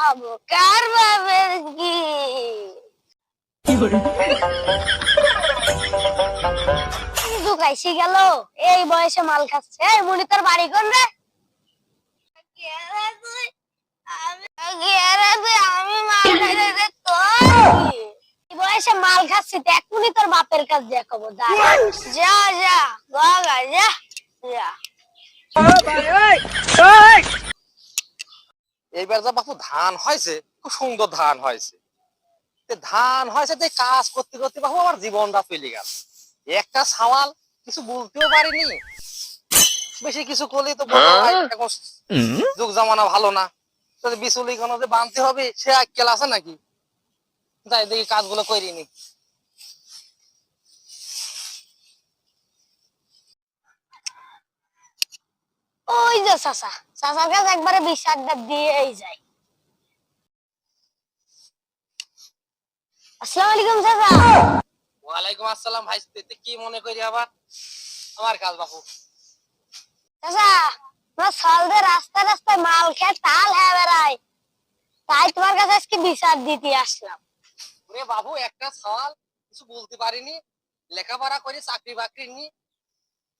হব, কার বাবের কি? গেল? এই বয়সে মাল খাচ্ছে। এই মুনি তোর বাড়ি বয়সে মাল খাচ্ছি তোর বাপের কাছ দিয়ে যা যা যা যা। এইবার যা বাপু ধান হয়েছে খুব সুন্দর ধান হয়েছে। ধান হয়েছে যে কাজ করতে করতে বাপু আমার জীবনটা চলে গেল। একটা সওয়াল কিছু বলতেও পারিনি। বেশি কিছু করলে তো ভাই, যুগ জামানা ভালো না। বিচুলি কোনো যে বাঁধতে হবে সে আক্কেল আছে নাকি? তাই দেখি কাজগুলো করিনি। ওই যে চাচা। চাচার কাছে একবারে বিশ আড্ডা দিয়েই আসসালামু আলাইকুম চাচা। ওয়ালাইকুম আসসালাম ভাই। তুই কি মনে করি আবার? আমার কাজ বাপু। চাচা আমরা সলদে রাস্তায় রাস্তায় মাল খেয়ে তাল হ্যাঁ বেড়াই তাই তোমার কাছে আজকে বিচার দিতে আসলাম। ওরে বাবু একটা সওয়াল কিছু বলতে পারিনি। লেখাপড়া করে চাকরি বাকরি নি